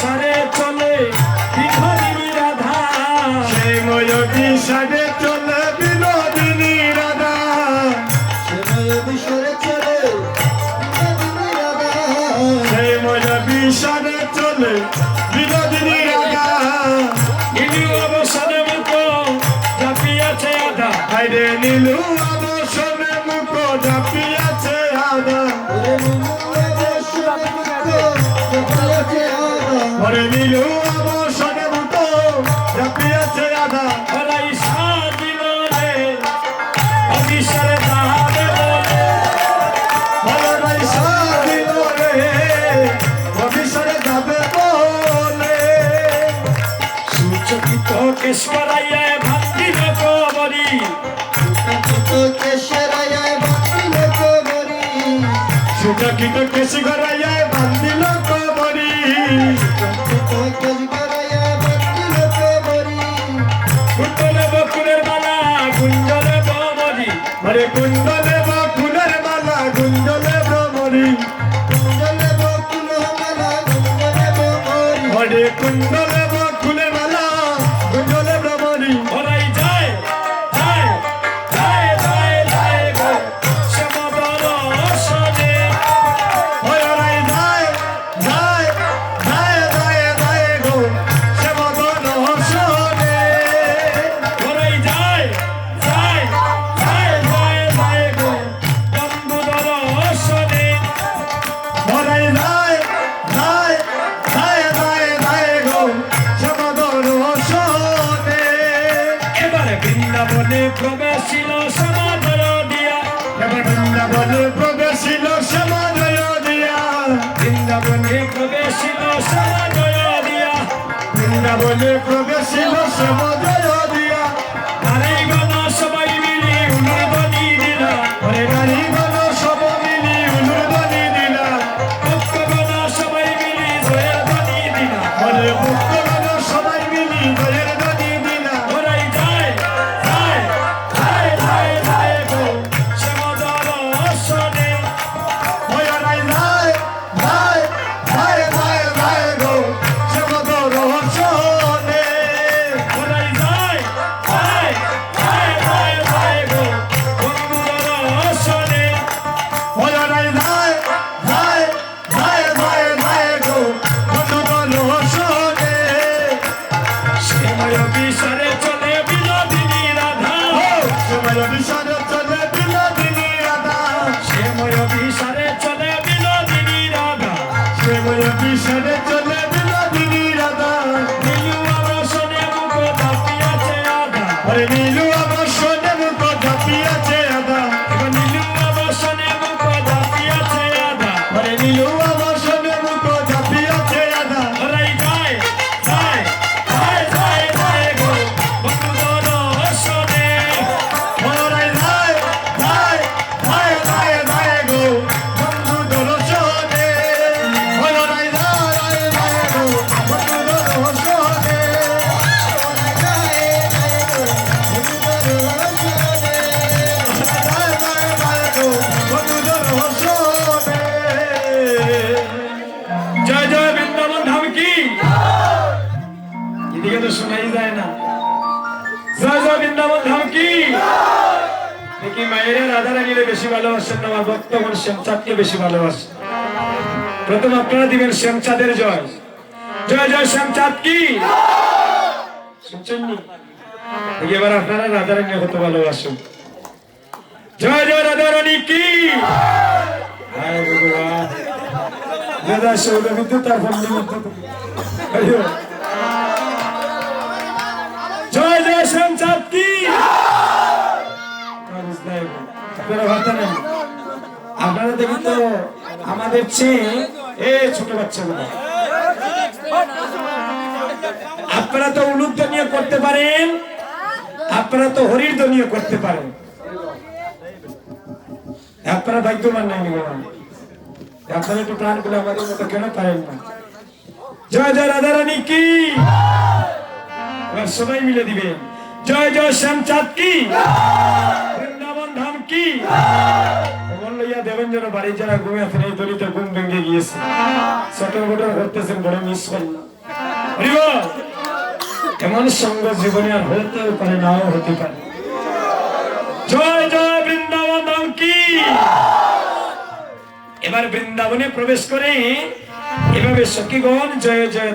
সারে চলে বিধরিণী রাধা। সেই ময়ূরী সাজে চলে বিনোদিনী রাধা। সেই ময়ূরী সাজে চলে বিনোদিনী রাধা। ইনি অবসরে মুখ জাপিয়াছে আধা। হাইরে নীলু সুচকিত কেশি গড়াইয়ায় বান্দিল কবরী কুণ্ডলে বকুলের মালা কুঞ্জলে বমরি হরে কুণ্ডলে বা ফুলের মালা গুঞ্জলে ভ্রমরী হরে কুণ্ডলে বা ফুলের মালা বৃন্দাবনে প্রবেশিল সমাদর দিয়া। এবার বৃন্দাবনে প্রবেশিল সমাদর দিয়া। বৃন্দাবনে প্রবেশিল সমাদর দিয়া। বৃন্দাবনে প্রবেশিল সমাজয় ছিল দেখি মায়েরা রাধা রানীরে বেশি ভালোবাসেন আমার ভক্তগণ শ্যামচাঁদকে বেশি ভালোবাসেন? প্রথম আপনারা দিবেন শ্যামচাঁদের জয়। জয় জয় শ্যামচাঁদ কি? শুনছেন এবার আপনারা রাধা রানী কত ভালোবাসুন? জয় জয় রাধা রানী কি। জয় জয় শ্যামচাঁদ কি? আপনারা দেখি তো, আমাদের চেয়ে, এ, ছোট বাচ্চাগুলো আপনারা তো উলুক নিয়ে করতে পারেন, আপনারা তো হরির দনীয় করতে পারেন। আপনারা ভাগ্যবান নাই আপনারা একটু প্রাণ করে আমাদের মতো কেন পারেন না? জয় জয়, রাধা রানী কি? সবাই মিলে দিবেন। জয় জয়, শ্যামচাঁদ কি? কি? দেবেন যেন বাড়ি যারা ঘুমে আছেন এই ঘুম ভেঙে গিয়েছে। করতেছেন বড় মিস করলাম। এমন সঙ্গ জীবনে আর হতেও পারে, নাও হতে পারে। জয় জয়, বৃন্দাবন ধাম কি? এবার বৃন্দাবনে প্রবেশ করে এভাবে সখীগণ জয় জয়